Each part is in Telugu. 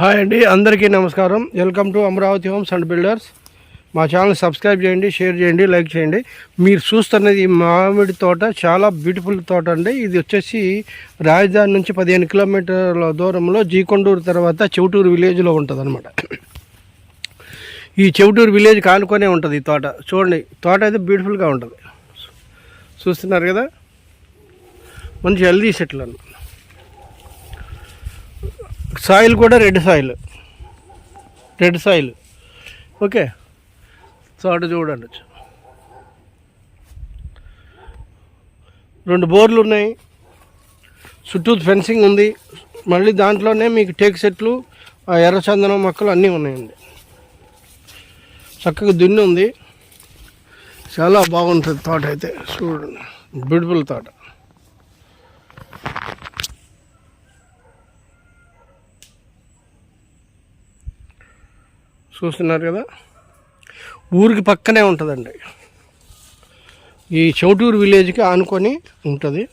హాయ్ అండి అందరికీ నమస్కారం. Welcome to Amaravati homes and builders మా ఛానల్ సబ్స్క్రైబ్ చేయండి షేర్ చేయండి లైక్ చేయండి. మీరు చూస్తున్నది మామిడి తోట చాలా బ్యూటిఫుల్ తోట అండి. ఇది వచ్చేసి రాజధాని నుంచి పదిహేను కిలోమీటర్ల దూరంలో జీకొండూరు తర్వాత చెవుటూరు విలేజ్లో ఉంటుంది అనమాట ఈ చెవుటూరు విలేజ్ కానుకొనే ఉంటుంది ఈ తోట. చూడండి తోట అయితే బ్యూటిఫుల్గా ఉంటుంది. చూస్తున్నారు కదా? మంచి హెల్దీ సెట్లు అనమాట సాయిల్ కూడా red soil. Red soil. Okay. తోట చూడండి. రెండు బోర్లు ఉన్నాయి. చుట్టూ ఫెన్సింగ్ ఉంది. మళ్ళీ దాంట్లోనే మీకు టేక్ సెట్లు ఆ ఎర్రచందనం మొక్కలు అన్నీ ఉన్నాయండి. చక్కగా దున్ని ఉంది చాలా బాగుంటుంది తోట అయితే. చూడండి. బ్యూటిఫుల్ తోట. చూస్తున్నారు కదా? ఊరికి పక్కనే ఉంటుందండి. ఈ చౌటూరు విలేజ్కి ఆనుకొని ఉంటుంది.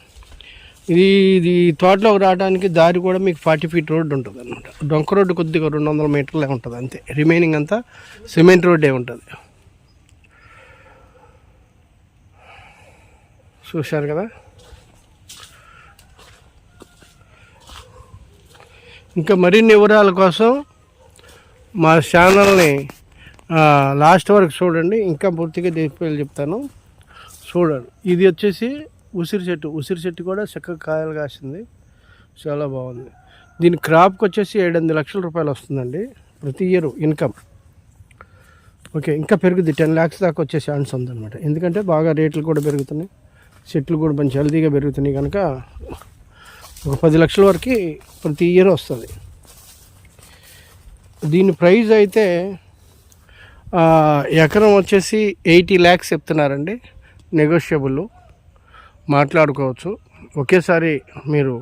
ఇది ఇది తోటలోకి రావడానికి దారి కూడా మీకు ఫార్టీ ఫీట్ రోడ్ ఉంటుంది అనమాట డొంక రోడ్డు కొద్దిగా రెండు వందల మీటర్లే ఉంటుంది అంతే. రిమైనింగ్ అంతా సిమెంట్ రోడ్డే ఉంటుంది. చూశారు కదా? ఇంకా మరిన్ని వివరాల కోసం మా ఛానల్ని లాస్ట్ వరకు చూడండి. ఇంకా పూర్తిగా డీటెయిల్ చెప్తాను. చూడండి. ఇది వచ్చేసి ఉసిరి చెట్టు. ఉసిరి చెట్టు కూడా చక్కగా కాయలు కాసింది. చాలా బాగుంది. దీని క్రాప్కి వచ్చేసి ఏడెనిమిది లక్షల రూపాయలు వస్తుందండి. ప్రతి ఇయర్ ఇన్కమ్. ఓకే ఇంకా పెరుగుద్ది. టెన్ ల్యాక్స్ దాకా వచ్చే ఛాన్స్ ఉందన్నమాట. ఎందుకంటే బాగా రేట్లు కూడా పెరుగుతున్నాయి. చెట్లు కూడా మంచి హెల్తీగా పెరుగుతున్నాయి కనుక ఒక పది లక్షల వరకు ప్రతి ఇయర్ వస్తుంది. దీని ప్రైజ్ అయితే ఎకరం వచ్చేసి ఎయిటీ ల్యాక్స్ చెప్తున్నారండి. నెగోషియబుల్. మాట్లాడుకోవచ్చు. ఒకేసారి మీరు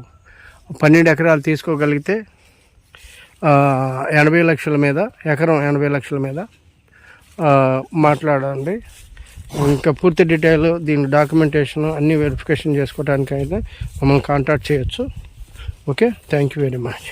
పన్నెండు ఎకరాలు తీసుకోగలిగితే ఎనభై లక్షల మీద ఎకరం ఎనభై లక్షల మీద మాట్లాడండి. ఇంకా పూర్తి డీటెయిల్ దీని డాక్యుమెంటేషన్ అన్ని వెరిఫికేషన్ చేసుకోవడానికి అయితే మమ్మల్ని కాంటాక్ట్ చేయొచ్చు. Okay? Thank you very much.